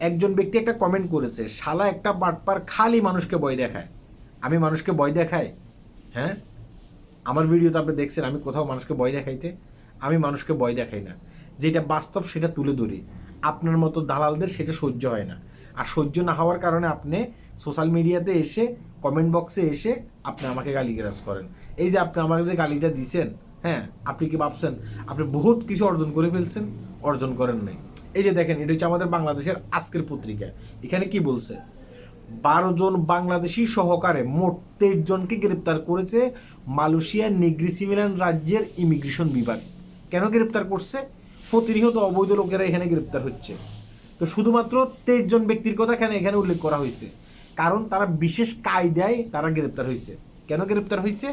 একজন ব্যক্তি একটা কমেন্ট করেছে, শালা একটা বাটপার খালি মানুষকে ভয় দেখায়। আমি মানুষকে ভয় দেখাই? হ্যাঁ? আমার ভিডিওতে আপনি দেখছেন, আমি কোথাও মানুষকে ভয় দেখাইতে? আমি মানুষকে ভয় দেখাই না। যেটা বাস্তব, সেটা তুলে ধরি। আপনার মতো দালালদের সেটা সহ্য হয় না। আর সহ্য না হওয়ার কারণে আপনি সোশ্যাল মিডিয়াতে এসে কমেন্ট বক্সে এসে আপনি আমাকে গালিগালাজ করেন। এই যে আপনি আমাকে যে গালিটা দিছেন হ্যাঁ আপনি কি ভাবছেন? আপনি বহুত কিছু অর্জন করে ফেলছেন, অর্জন করেন নাই। এই যে দেখেন, এটা হচ্ছে আমাদের বাংলাদেশের আজকের পত্রিকা। এখানে কি বলছে? বারো জন বাংলাদেশি সহকারে মোট তেইশ জনকে গ্রেপ্তার করেছে মালয়েশিয়ার নিগ্রিসিমিলান রাজ্যের ইমিগ্রেশন বিভাগ। কেন গ্রেপ্তার করছে? প্রতিনিয়ত অবৈধ লোকেরা এখানে গ্রেপ্তার হচ্ছে। তো শুধুমাত্র তেইশ জন ব্যক্তির কথা কেন এখানে উল্লেখ করা হয়েছে। কারণ তারা বিশেষ কায়দায় তারা গ্রেপ্তার হয়েছে। কেন গ্রেপ্তার হয়েছে?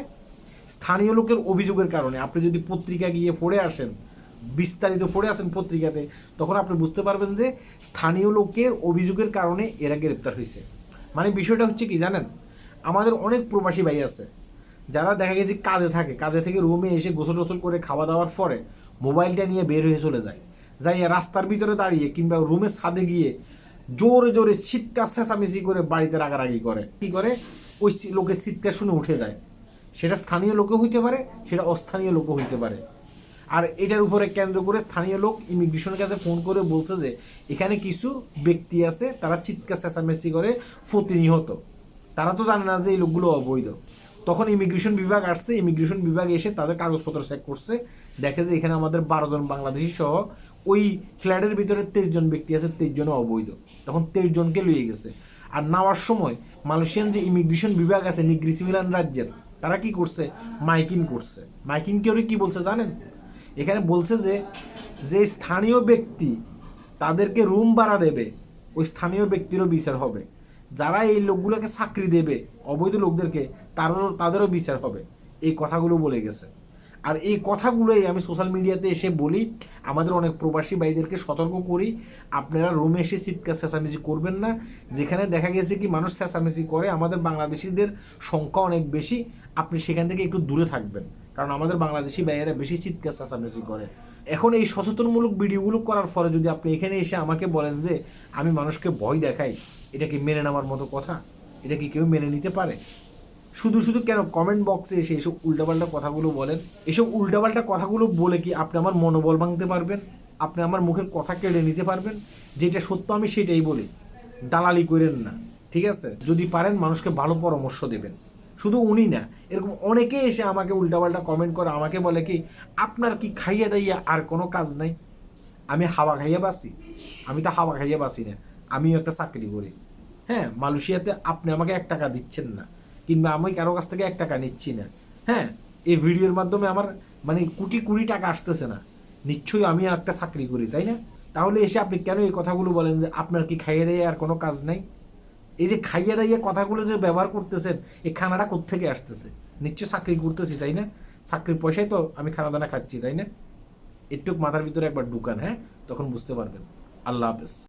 স্থানীয় লোকের অভিযোগের কারণে। আপনি যদি পত্রিকা গিয়ে পড়ে আসেন বিস্তারিত পড়ে আছেন পত্রিকাতে, তখন আপনি বুঝতে পারবেন যে স্থানীয় লোকের অভিযোগের কারণে এরা গ্রেপ্তার হয়েছে। মানে বিষয়টা হচ্ছে কি জানেন? আমাদের অনেক প্রবাসী ভাই আছে, যারা দেখা গেছে কাজে থাকে, কাজে থেকে রুমে এসে গোসল টোসল করে খাওয়া দাওয়ার পরে মোবাইলটা নিয়ে বের হয়ে চলে যায়। যাই রাস্তার ভিতরে দাঁড়িয়ে কিংবা রুমের ছাদে গিয়ে জোরে জোরে চিৎকার চেঁচামেচি করে বাড়িতে রাগারাগি করে। কি করে? ওই লোকের চিৎকার শুনে উঠে যায়। সেটা স্থানীয় লোকও হইতে পারে, সেটা অস্থানীয় লোকও হইতে পারে। আর এটার উপরে কেন্দ্র করে স্থানীয় লোক ইমিগ্রেশনের কাছে ফোন করে বলছে যে, এখানে কিছু ব্যক্তি আছে, তারা চিৎকার, চেঁচামেচি করে প্রতিনিহত। তারা তো জানে না যে এই লোকগুলো অবৈধ। তখন ইমিগ্রেশন বিভাগ আসছে ইমিগ্রেশন বিভাগ এসে তাদের কাগজপত্র চেক করছে। দেখে যে এখানে আমাদের বারো জন বাংলাদেশি সহ ওই ফ্ল্যাটের ভিতরে তেইশ জন ব্যক্তি আছে, তেইশ জন অবৈধ। তখন তেইশ জনকে লইয়ে গেছে। আর নেওয়ার সময় মালয়েশিয়ান যে ইমিগ্রেশন বিভাগ আছে, নিগ্রিসিমিলান রাজ্যের, তারা কি করছে? মাইকিং করছে। মাইকিং করে কি বলছে জানেন? এখানে বলছে যে যে স্থানীয় ব্যক্তি তাদেরকে রুম ভাড়া দেবে, ওই স্থানীয় ব্যক্তিরও বিচার হবে। যারা এই লোকগুলোকে চাকরি দেবে, অবৈধ লোকদেরকে, তারও, তাদেরও বিচার হবে। এই কথাগুলো বলে গেছে। আর এই কথাগুলোই আমি সোশ্যাল মিডিয়াতে এসে বলি, আমাদের অনেক প্রবাসী ভাইদেরকে সতর্ক করি, আপনারা রুমে এসে চিৎকার চেঁচামেচি করবেন না। যেখানে দেখা গেছে কি, মানুষ চেঁচামেচি করে, আমাদের বাংলাদেশিদের সংখ্যা অনেক বেশি, আপনি সেখান থেকে একটু দূরে থাকবেন। কারণ আমাদের বাংলাদেশি ভাইয়েরা বেশি চিৎকার চেঁচামেচি করে। এখন এই সচেতনমূলক ভিডিওগুলো করার ফলে যদি আপনি এখানে এসে আমাকে বলেন যে, আমি মানুষকে ভয় দেখাই, এটা কি মেনে নেওয়ার মতো কথা? এটা কি কেউ মেনে নিতে পারে? শুধু শুধু কেন কমেন্ট বক্সে এসে এসব উল্টাপাল্টা কথাগুলো বলেন। এসব উল্টাপাল্টা কথাগুলো বলে কি আপনি আমার মনোবল ভাঙতে পারবেন? আপনি আমার মুখের কথা কেড়ে নিতে পারবেন? যেটা সত্য আমি সেটাই বলি। দালালি করেন না, ঠিক আছে? যদি পারেন, মানুষকে ভালো পরামর্শ দেবেন। শুধু উনি না, এরকম অনেকে এসে আমাকে উল্টাপাল্টা কমেন্ট করে, আমাকে বলে কি, আপনার কি খাইয়া দাইয়া আর কোনো কাজ নাই? আমি হাওয়া খাইয়া বাসি আমি তো হাওয়া খাইয়া বাসি না, আমিও একটা চাকরি করি। হ্যাঁ মালয়েশিয়াতে আপনি আমাকে এক টাকা দিচ্ছেন না, কিংবা আমি কারও কাছ থেকে এক টাকা নিচ্ছি না। হ্যাঁ এই ভিডিওর মাধ্যমে আমার মানে কোটি কোটি টাকা আসতেছে না। নিশ্চয়ই আমি একটা চাকরি করি, তাই না? তাহলে এসে আপনি কেন এই কথাগুলো বলেন যে, আপনার কি খাইয়ে দেয় আর কোনো কাজ নাই? এই যে খাইয়ে দাইয়ে কথাগুলো যে ব্যবহার করতেছেন, এই খানাটা কোত্থেকে আসতেছে? নিশ্চয় চাকরি করতেছি, তাই না? চাকরির পয়সায় তো আমি খানা দানা খাচ্ছি, তাই না? একটু মাথার ভিতরে একবার ঢুকান হ্যাঁ? তখন বুঝতে পারবেন। আল্লাহ হাফেজ।